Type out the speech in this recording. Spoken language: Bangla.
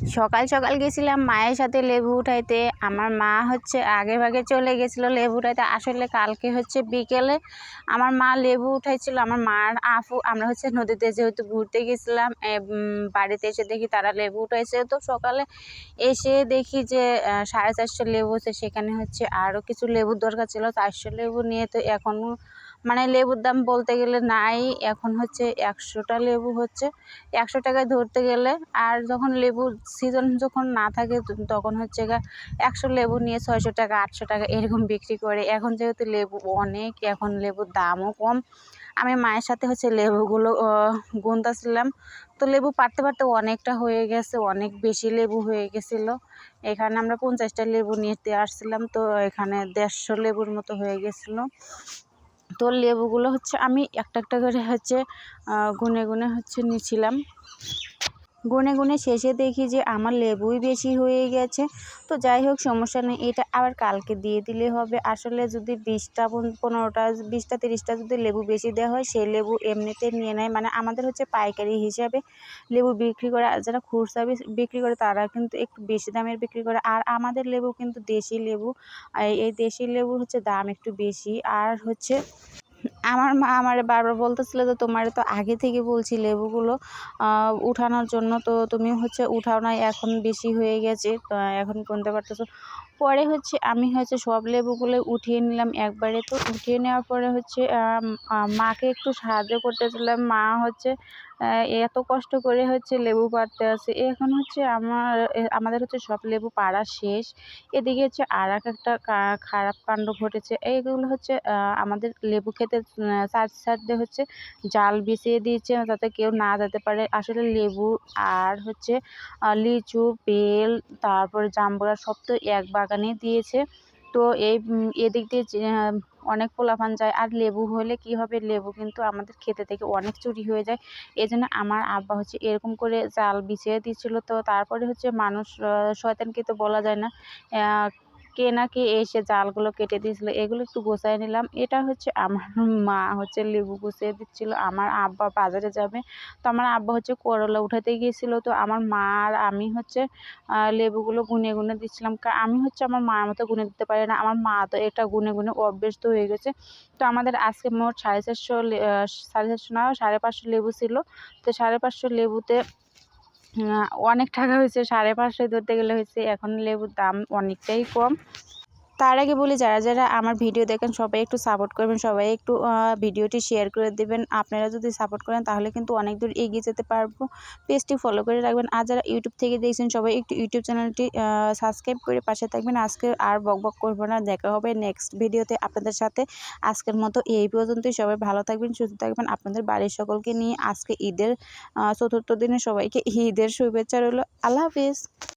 সকাল সকাল গেছিলাম মায়ের সাথে লেবু উঠাইতে। আমার মা হচ্ছে আগে ভাগে চলে গেছিল লেবু উঠাইতে। আসলে কালকে হচ্ছে বিকেলে আমার মা লেবু উঠাইছিল। আমার মার আফু, আমরা হচ্ছে নদীতে যেহেতু ঘুরতে গেছিলাম বাড়িতে এসে দেখি তারা লেবু উঠাইছে। তো সকালে এসে দেখি যে সাড়ে চারশো লেবু আছে সেখানে হচ্ছে আরও কিছু লেবুর দরকার ছিল, চারশো লেবু নিয়ে। তো এখনও মানে লেবুর দাম বলতে গেলে নাই, এখন হচ্ছে একশোটা লেবু হচ্ছে। একশো টাকায় ধরতে গেলে, আর যখন লেবুর সিজন যখন না থাকে তখন হচ্ছে গা একশো লেবু নিয়ে ছয়শো টাকা, আটশো টাকা এরকম বিক্রি করে। এখন যেহেতু লেবু অনেক, এখন লেবুর দামও কম। আমি মায়ের সাথে হচ্ছে লেবুগুলো গুনতেছিলাম। তো লেবু পারতে পারতে অনেকটা হয়ে গেছে, অনেক বেশি লেবু হয়ে গেছিল। এখানে আমরা পঞ্চাশটা লেবু নিতে আসছিলাম, তো এখানে দেড়শো লেবুর মতো হয়ে গেছিল। তো লেবুগুলো হচ্ছে আমি একটা একটা করে হচ্ছে গুনে গুনে হচ্ছে নিছিলাম। গুনে গুনে শেষে দেখি যে আমার লেবুই বেশি হয়ে গেছে। তো যাই হোক, সমস্যা নেই, এটা আবার কালকে দিয়ে দিলে হবে। আসলে যদি বিশটা পনেরোটা, বিশটা, তিরিশটা যদি লেবু বেশি দেওয়া হয়, সেই লেবু এমনিতে নিয়ে নেয়। মানে আমাদের হচ্ছে পাইকারি হিসাবে লেবু বিক্রি করে যারা খুচরা বিক্রি করে, তারা কিন্তু একটু বেশি দামের বিক্রি করে। আর আমাদের লেবু কিন্তু দেশি লেবু এই দেশি লেবুর হচ্ছে দাম একটু বেশি। আর হচ্ছে আমার মা আমারে বারবার বলতেছিল যে তোমার তো আগে থেকে বলছি লেবুগুলো উঠানোর জন্য। তো তুমি হচ্ছে উঠাও নাই, এখন বেশি হয়ে গেছে এখন কিনতে পারতেছো। পরে হচ্ছে আমি হচ্ছে সব লেবুগুলো উঠিয়ে নিলাম একবারে। তো উঠিয়ে নেওয়ার পরে হচ্ছে মাকে একটু সাহায্য করতেছিলাম মা হচ্ছে এত কষ্ট করে হচ্ছে লেবু পাড়তে আছে এখন হচ্ছে আমার আমাদের হচ্ছে সব লেবু পাড়া শেষ। এদিকে হচ্ছে আর এক একটা খারাপ কাণ্ড ঘটেছে। এইগুলো হচ্ছে আমাদের লেবু খেতে সাইড সাইডে হচ্ছে জাল বিছিয়ে দিয়েছে যাতে কেউ না যেতে পারে। আসলে লেবু আর হচ্ছে লিচু, বেল, তারপরে জাম্বুরা সব তো এক বাগানে দিয়েছে। তো এই এদিক দিয়ে অনেক পোলাপান যায়। আর লেবু হলে কি হবে? লেবু কিন্তু আমাদের খেতে থেকে অনেক চুরি হয়ে যায়। এই জন্য আমার আব্বা হচ্ছে এরকম করে জাল বিছিয়ে দিচ্ছিল। তো তারপরে হচ্ছে মানুষ শয়তানকে তো বলা যায় না। কে না কে এসে জালগুলো কেটে দিয়েছিল, এগুলো একটু গোছায় নিলাম। এটা হচ্ছে আমার মা হচ্ছে লেবু গুছিয়ে দিচ্ছিল, আমার আব্বা বাজারে যাবে। তো আমার আব্বা হচ্ছে করলা উঠাতে গিয়েছিল, তো আমার মা আর আমি হচ্ছে লেবুগুলো গুনে গুনে দিচ্ছিলাম। আমি হচ্ছে আমার মার মতো গুনে দিতে পারি না, আমার মা তো এটা গুনে গুনে অভ্যস্ত হয়ে গেছে। তো আমাদের আজকে মোট সাড়ে চারশো সাড়ে চারশো না, সাড়ে পাঁচশো লেবু ছিল। তো সাড়ে পাঁচশো লেবুতে অনেক টাকা হয়েছে সাড়ে পাঁচশো ধরতে গেলে হয়েছে। এখন লেবুর দাম অনেকটাই কম। তার আগে বলি, যারা যারা আমার ভিডিও দেখেন, সবাই একটু সাপোর্ট করবেন, সবাই একটু ভিডিওটি শেয়ার করে দেবেন। আপনারা যদি সাপোর্ট করেন, তাহলে কিন্তু অনেক দূর এগিয়ে যেতে পারব। পেজটি ফলো করে রাখবেন। আর যারা ইউটিউব থেকে দেখছেন, সবাই একটু ইউটিউব চ্যানেলটি সাবস্ক্রাইব করে পাশে থাকবেন। আজকে আর বক বক করব না। দেখা হবে নেক্সট ভিডিওতে আপনাদের সাথে। আজকের মতো এই পর্যন্তই। সবাই ভালো থাকবেন, সুস্থ থাকবেন। আপনাদের বাড়ির সকলকে নিয়ে আজকে ঈদের চতুর্থ দিনে সবাইকে ঈদের শুভেচ্ছা রইল। আল্লাহ হাফিজ।